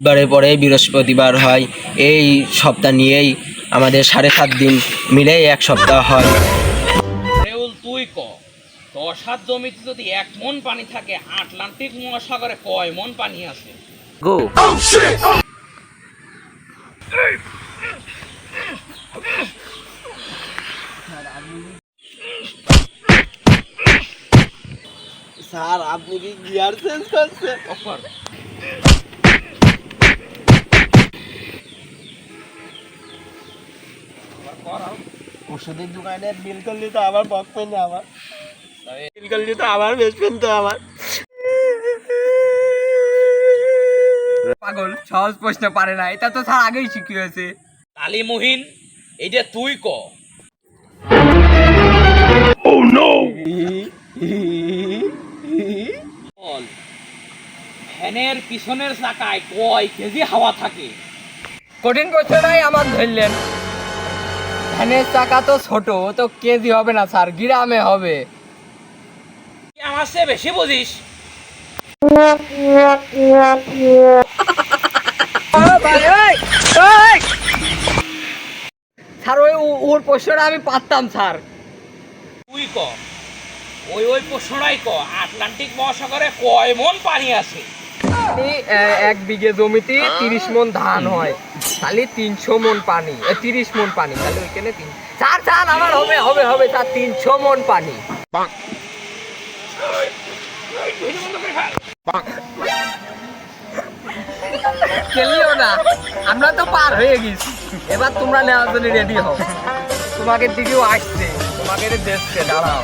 বারে পরে বৃহস্পতিবার হয়। এই সপ্তাহ নিয়েই আমাদের সাড়ে সাত দিন মিলেই এক সপ্তাহ হয়। রেউল তুই ক? হাত জমিতে যদি এক মন পানি থাকে আটলান্টিক মহাসাগরে কয় মন পানি আছে? গো। স্যার আপনি কি গিয়ার চেঞ্জ করছেন? ওষুধের দোকানে বিল করলে তো আবার বকবেন না আমার বিল করলে তো আবার বেচবেন তো আমার পাগল সহজ প্রশ্ন পারে না। এটা তো স্যার আগেই শিখিয়েছে তালি মুহিন এই যে তুই ক। ফ্যানের পিছনের চাকায় কয় কেজি হাওয়া থাকে? কঠিন প্রশ্নটাই আমার ধরলেন। ধানের চাকা তো ছোট ও তো কেজি হবে না স্যার গ্রামে হবে। আমার চেয়ে বেশি বুঝিস। স্যার ওই ওর প্রশ্নটা আমি পারতাম স্যার। তুই ক? ওই ওই প্রশ্নটাই ক। আটলান্টিক মহাসাগরে কয় মন পানি আছে? এক বিঘে জমিতে তিরিশ মন ধান হয়। তাহলে তিনশো মন পানি তিরিশ মন পানি তাহলে ওইখানে তিন স্যার স্যার আমার হবে হবে হবে স্যার তিনশো মন পানি। খেলিও না আমরা তো পার হয়ে গেছি। এবার তোমরা নেওয়ার জন্য রেডি হও। তোমাকে দিকেও আসছে তোমাকে দেখছে দাঁড়াও।